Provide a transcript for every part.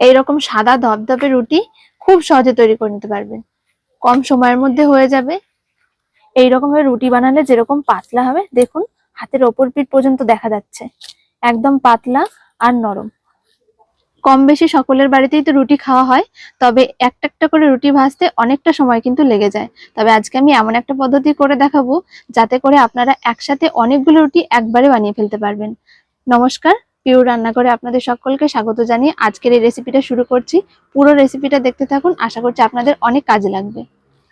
এইরকম সাদা ধবধবে রুটি খুব সহজে তৈরি করে নিতে পারবেন কম সময়ের মধ্যে হয়ে যাবে। এইরকম ভাবে রুটি বানালে যেরকম পাতলা হবে, দেখুন, হাতের ওপর পিঠ পর্যন্ত দেখা যাচ্ছে। একদম পাতলা আর নরম। কম বেশি সকলের বাড়িতেই তো রুটি খাওয়া হয়, তবে একটা একটা করে রুটি ভাজতে অনেকটা সময় কিন্তু লেগে যায়। তবে আজকে আমি এমন একটা পদ্ধতি করে দেখাবো, যাতে করে আপনারা একসাথে অনেকগুলো রুটি একবারে বানিয়ে ফেলতে পারবেন। নমস্কার পিউ রান্না করে আপনাদের সকলকে স্বাগত জানিয়ে আজকের এই রেসিপিটা শুরু করছি। পুরো রেসিপিটা দেখতে থাকুন, আশা করছি আপনাদের অনেক কাজে লাগবে।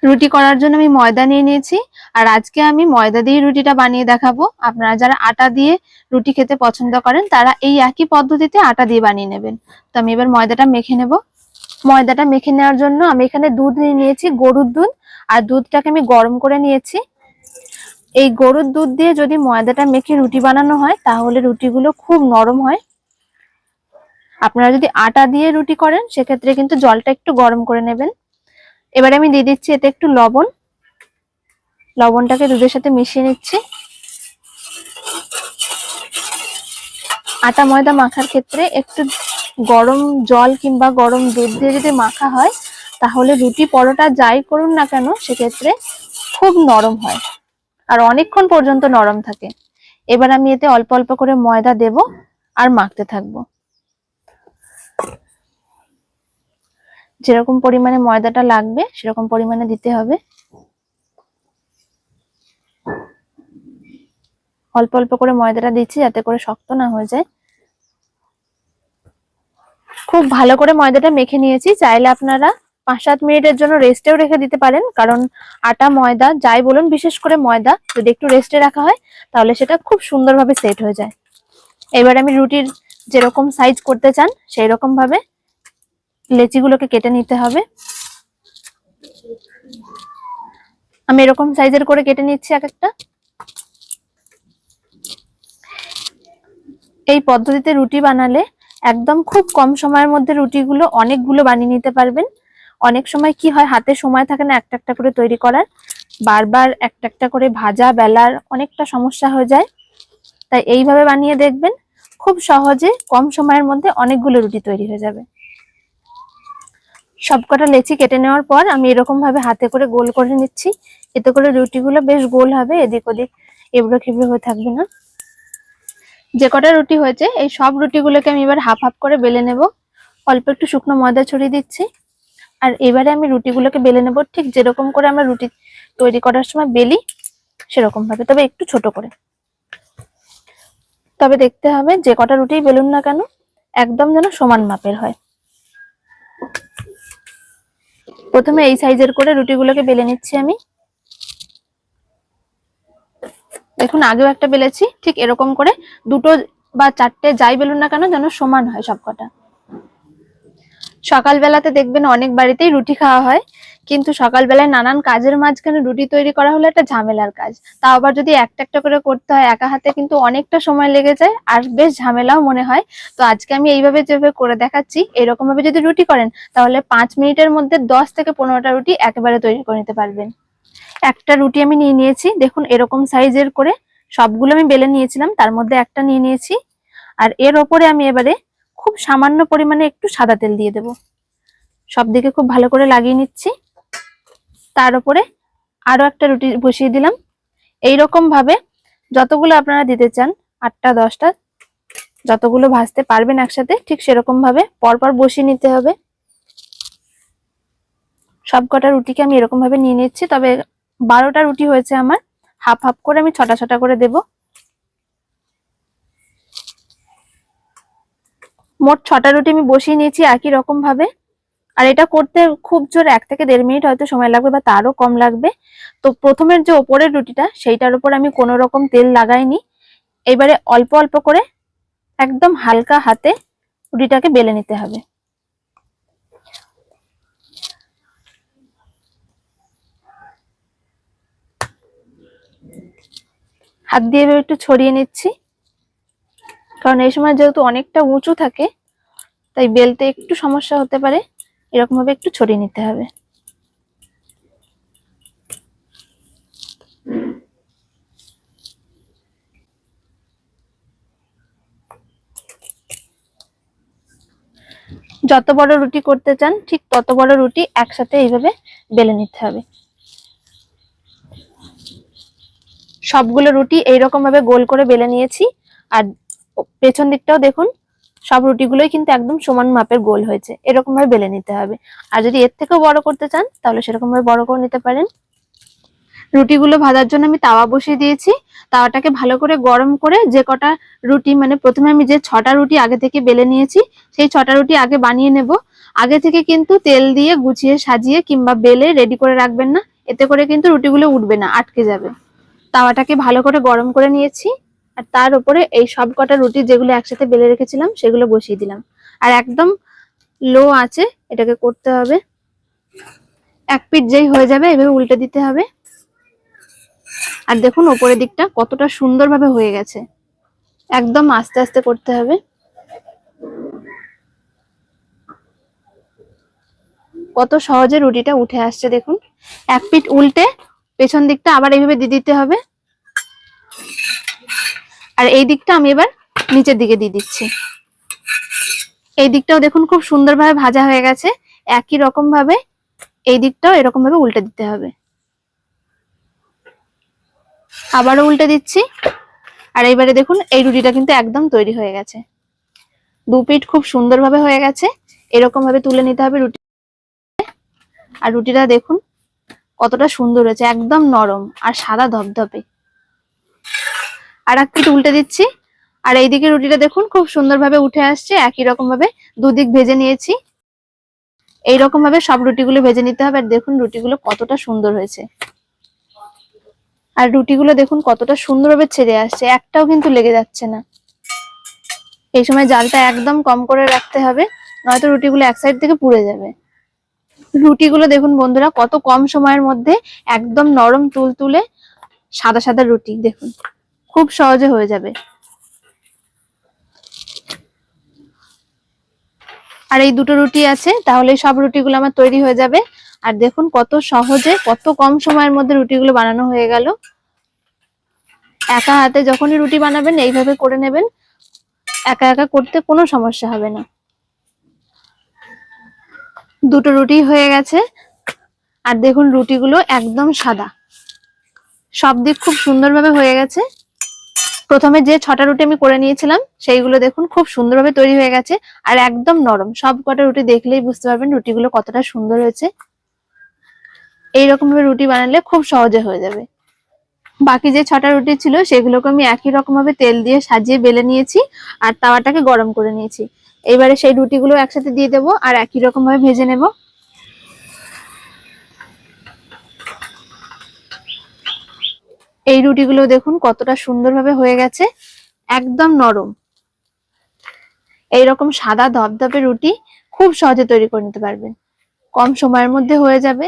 রুটি করার জন্য আমি ময়দা নিয়ে নিয়েছি, আর আজকে আমি ময়দা দিয়ে রুটিটা বানিয়ে দেখাবো। আপনারা যারা আটা দিয়ে রুটি খেতে পছন্দ করেন, তারা এই একই পদ্ধতিতে আটা দিয়ে বানিয়ে নেবেন। তো আমি এবার ময়দাটা মেখে নেব। ময়দাটা মেখে নেওয়ার জন্য আমি এখানে দুধ নিয়ে নিয়েছি, গরুর দুধ। আর দুধটাকে আমি গরম করে নিয়েছি। এই গরুর দুধ দিয়ে যদি ময়দাটা মেখে রুটি বানানো হয়, তাহলে রুটিগুলো খুব নরম হয়। আপনারা যদি আটা দিয়ে রুটি করেন, সেক্ষেত্রে কিন্তু জলটা একটু গরম করে নেবেন। এবারে আমি দিয়ে দিচ্ছি এতে একটু লবণ। লবণটাকে দুধের সাথে মিশিয়ে নিচ্ছি। আটা ময়দা মাখার ক্ষেত্রে একটু গরম জল কিংবা গরম দুধ দিয়ে যদি মাখা হয়, তাহলে রুটি পরোটা যাই করুন না কেন, সেক্ষেত্রে খুব নরম হয়। আর অনেকক্ষণ পর্যন্ত নরম থাকে। এবার আমি এতে অল্প অল্প করে ময়দা দেব আর মাখতে থাকব। যেরকম পরিমাণে ময়দাটা লাগবে, সেরকম পরিমাণে দিতে হবে। অল্প অল্প করে ময়দাটা দিচ্ছি যাতে করে শক্ত না হয়ে যায়। খুব ভালো করে ময়দাটা মেখে নিয়েছি। চাইলে আপনারা পাঁচ সাত মিনিটের জন্য রেস্টেও রেখে দিতে পারেন, কারণ আটা, ময়দা, যাই বলুন, বিশেষ করে ময়দা, যদি একটু রেস্টে রাখা হয়, তাহলে সেটা খুব সুন্দরভাবে সেট হয়ে যায়। এবার আমি রুটির যেরকম সাইজ করতে চান সেই রকম ভাবে লেচিগুলোকে কেটে নিতে হবে। আমি এরকম সাইজের করে কেটে নিচ্ছি এক একটা। এই পদ্ধতিতে রুটি বানালে একদম খুব কম সময়ের মধ্যে রুটিগুলো অনেকগুলো বানিয়ে নিতে পারবেন। অনেক সময় কি হয়, হাতে সময় থাকে না, একটা একটা করে তৈরি করার। বারবার একটা একটা করে ভাজা, বেলার অনেকটা সমস্যা হয়ে যায়। তাই এইভাবে বানিয়ে দেখবেন, খুব সহজে কম সময়ের মধ্যে অনেকগুলো রুটি তৈরি হয়ে যাবে। সবকটা লেচি কেটে নেওয়ার পর আমি এরকম ভাবে হাতে করে গোল করে নিচ্ছি। এতে করে রুটিগুলো বেশ গোল হবে, এদিক ওদিক এবড়ো খেবড়ো হয়ে থাকবে না। যে কটা রুটি হয়েছে, এই সব রুটিগুলোকে আমি এবার হাফ হাফ করে বেলে নেব। অল্প একটু শুকনো ময়দা ছড়িয়ে দিচ্ছি। আর এবারে আমি রুটিগুলোকে বেলে নেব। ঠিক যেরকম করে আমরা রুটি তৈরি করার সময় বেলি, সেরকম ভাবে। তবে একটু ছোট করে। তবে দেখতে হবে যে কটা রুটি বেলুন না কেন, একদম যেন সমান মাপের হয়। প্রথমে এই সাইজের করে রুটিগুলোকে বেলে নিচ্ছি আমি। দেখুন, আগেও একটা বেলেছি। ঠিক এরকম করে দুটো বা চারটে যাই বেলুন না কেন যেন সমান হয় সবকটা। সকালবেলাতে দেখবেন অনেক বাড়িতেই রুটি খাওয়া হয়, কিন্তু সকালবেলায় নানান কাজের মাঝখানে রুটি তৈরি করা হলো একটা ঝামেলার কাজ। তাও আবার যদি একটা একটা করে করতে হয়, একা হাতে কিন্তু অনেকটা সময় লেগে যায়, আর বেশ ঝামেলাও মনে হয়। তো আজকে আমি এইভাবে যেভাবে করে দেখাচ্ছি এরকম ভাবে যদি রুটি করেন, তাহলে পাঁচ মিনিটের মধ্যে দশ থেকে পনেরোটা রুটি একেবারে তৈরি করে নিতে পারবেন। একটা রুটি আমি নিয়ে নিয়েছি, দেখুন এরকম সাইজের করে সবগুলো আমি বেলে নিয়েছিলাম, তার মধ্যে একটা নিয়ে নিয়েছি। আর এর ওপরে আমি এবারে খুব সামান্য পরিমাণে একটু সাদা তেল দিয়ে দেব। সব দিকে খুব ভালো করে লাগিয়ে নিচ্ছি। তার উপরে আরও একটা রুটি বসিয়ে দিলাম। এই ভাবে যতগুলো আপনারা দিতে চান, আটটা, দশটা, যতগুলো ভাজতে পারবেন একসাথে, ঠিক সেরকম ভাবে পরপর বসিয়ে নিতে হবে। সব কটা রুটিকে আমি এরকম ভাবে নিয়ে নিচ্ছি, তবে বারোটা রুটি হয়েছে আমার। হাফ হাফ করে আমি ছটা ছটা করে দেব। মোট ছটা রুটি আমি বসিয়ে নিয়েছি একই রকম ভাবে। আর এটা করতে খুব জোর এক থেকে দেড় মিনিট হয়তো সময় লাগবে বা তারও কম লাগবে। তো প্রথমের যে ওপরের রুটিটা, সেইটার উপর আমি কোনো রকম তেল লাগাইনি। এবারে অল্প অল্প করে একদম হালকা হাতে রুটিটাকে বেলে নিতে হবে। হাত দিয়ে একটু ছড়িয়ে নিচ্ছি। কারণ এই সময় যেহেতু অনেকটা উঁচু থাকে, তাই বেলতে একটু সমস্যা হতে পারে। এরকম ভাবে একটু ছড়িয়ে নিতে হবে। যত বড় রুটি করতে চান, ঠিক তত বড় রুটি একসাথে এইভাবে বেলে নিতে হবে। সবগুলো রুটি এইরকম ভাবে গোল করে বেলে নিয়েছি। আর পেছন দিকটাও দেখুন, সব রুটিগুলোই কিন্তু একদম সমান মাপের গোল হয়েছে। এরকম ভাবে বেলে নিতে হবে। আর যদি এর থেকেও বড় করতে চান, তাহলে সেরকম ভাবে বড় করে নিতে পারেন। রুটিগুলো ভাজার জন্য আমি তাওয়া বসিয়ে দিয়েছি। তাওয়াটাকে ভালো করে গরম করে যে কটা রুটি মানে প্রথমে আমি যে ছটা রুটি আগে থেকে বেলে নিয়েছি, সেই ছটা রুটি আগে বানিয়ে নেব। আগে থেকে কিন্তু তেল দিয়ে গুছিয়ে সাজিয়ে কিংবা বেলে রেডি করে রাখবেন না। এতে করে কিন্তু রুটিগুলো উঠবে না, আটকে যাবে। তাওয়াটাকে ভালো করে গরম করে নিয়েছি। আর তার উপরে এই সব কটা রুটি যেগুলো একসাথে বেলে রেখেছিলাম, সেগুলো বসিয়ে দিলাম। আর একদম লো আছে, এটাকে করতে হবে। এক পিঠ যেই হয়ে যাবে, এভাবে উল্টে দিতে হবে। আর দেখুন, ওপরের দিকটা কতটা সুন্দরভাবে হয়ে গেছে। একদম আস্তে আস্তে করতে হবে। কত সহজে রুটিটা উঠে আসছে, দেখুন। এক পিঠ উল্টে, পেছন দিকটা আবার এইভাবে দিয়ে দিতে হবে। আর এই দিকটা আমি এবার নিচের দিকে দিয়ে দিচ্ছি। এই দিকটাও দেখুন খুব সুন্দরভাবে ভাজা হয়ে গেছে। একই রকম ভাবে এই দিকটাও এরকম ভাবে উল্টে দিতে হবে। আবারও উল্টে দিচ্ছি। আর এইবারে দেখুন এই রুটিটা কিন্তু একদম তৈরি হয়ে গেছে। দু পিঠ খুব সুন্দরভাবে হয়ে গেছে। এরকম ভাবে তুলে নিতে হবে রুটি। আর রুটিটা দেখুন কতটা সুন্দর হয়েছে, একদম নরম আর সাদা ধপধপে। আর এক পিঠ উল্টে দিচ্ছি। আর এইদিকে রুটিটা দেখুন, খুব সুন্দরভাবে উঠে আসছে, একই রকম ভাবে দুদিক ভেজে নিয়েছি। এইরকম ভাবে সব রুটিগুলো ভেজে নিতে হবে, আর দেখুন রুটিগুলো কতটা সুন্দর হয়েছে। আর রুটিগুলো দেখুন কতটা সুন্দরভাবে ছেড়ে আসছে, একটাও কিন্তু লেগে যাচ্ছে না। এই সময় জালটা একদম কম করে রাখতে হবে, নয়তো রুটিগুলো এক সাইড থেকে পুড়ে যাবে। রুটিগুলো দেখুন বন্ধুরা, কত কম সময়ের মধ্যে একদম নরম তুল তুলে সাদা সাদা রুটি, দেখুন। খুব সহজে হয়ে যাবে। আর এই দুটো রুটি আছে, তাহলে সব রুটিগুলো আমার তৈরি হয়ে যাবে। আর দেখুন কত সহজে, কত কম সময়ের মধ্যে রুটিগুলো বানানো হয়ে গেল। একা হাতে যখনই রুটি বানাবেন, এইভাবে করে নেবেন। একা একা করতে কোনো সমস্যা হবে না। দুটো রুটি হয়ে গেছে। আর দেখুন রুটিগুলো একদম সাদা। সব দিক খুব সুন্দরভাবে হয়ে গেছে। প্রথমে যে ছটা রুটি আমি করে নিয়েছিলাম, সেইগুলো দেখুন খুব সুন্দরভাবে তৈরি হয়ে গেছে আর একদম নরম। সব কটা রুটি দেখলেই বুঝতে পারবেন রুটিগুলো কতটা সুন্দর হয়েছে। এইরকম ভাবে রুটি বানালে খুব সহজে হয়ে যাবে। বাকি যে ছটা রুটি ছিল, সেগুলোকে আমি একই রকম ভাবে তেল দিয়ে সাজিয়ে বেলে নিয়েছি আর তাওয়াটাকে গরম করে নিয়েছি। এবারে সেই রুটিগুলো একসাথে দিয়ে দেবো আর একই রকম ভাবে ভেজে নেব। এই রুটিগুলো দেখুন কতটা সুন্দরভাবে হয়ে গেছে, একদম নরম। এইরকম সাদা ধপধপে রুটি খুব সহজে তৈরি করে নিতে পারবেন। কম সময়ের মধ্যে হয়ে যাবে।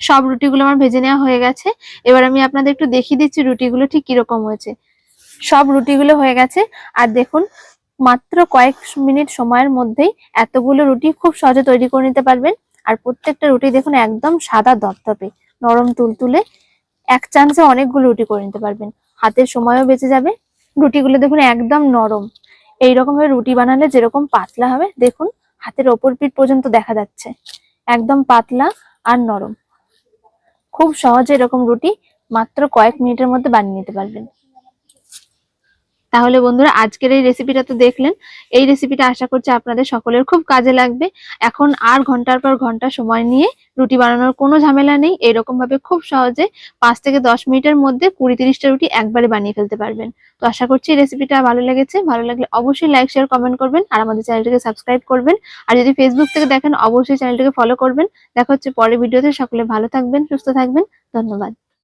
সব রুটিগুলো আমার ভেজে নেওয়া হয়ে গেছে। এবার আমি আপনাদের একটু দেখিয়ে দিচ্ছি রুটিগুলো ঠিক কীরকম হয়েছে। সব রুটিগুলো হয়ে গেছে। আর দেখুন, মাত্র কয়েক মিনিট সময়ের মধ্যেই এতগুলো রুটি খুব সহজে তৈরি করে নিতে পারবেন। আর প্রত্যেকটা রুটি দেখুন একদম সাদা ধপধপে, নরম তুলতুলে এক চান্সে অনেকগুলো রুটি করে নিতে পারবেন। হাতের সময়ও বেঁচে যাবে। রুটিগুলো দেখুন একদম নরম। এইরকম ভাবে রুটি বানালে যেরকম পাতলা হবে, দেখুন হাতের ওপর পিঠ পর্যন্ত দেখা যাচ্ছে। একদম পাতলা আর নরম। খুব সহজে এরকম রুটি মাত্র কয়েক মিনিটের মধ্যে বানিয়ে নিতে পারবেন। তাহলে বন্ধুরা, আজকের এই রেসিপিটা তো দেখলেন। এই রেসিপিটা আশা করছি আপনাদের সকলের খুব কাজে লাগবে। এখন আর ঘণ্টার পর ঘণ্টা সময় নিয়ে রুটি বানানোর কোনো ঝামেলা নেই। এরকম ভাবে খুব সহজে পাঁচ থেকে দশ মিনিটের মধ্যে কুড়ি তিরিশটা রুটি একবারে বানিয়ে ফেলতে পারবেন। তো আশা করছি এই রেসিপিটা ভালো লেগেছে। ভালো লাগলে অবশ্যই লাইক শেয়ার কমেন্ট করবেন আর আমাদের চ্যানেলটিকে সাবস্ক্রাইব করবেন। আর যদি ফেসবুক থেকে দেখেন, অবশ্যই চ্যানেলটিকে ফলো করবেন। দেখা হচ্ছে পরের ভিডিওতে সকলে ভালো থাকবেন, সুস্থ থাকবেন। ধন্যবাদ।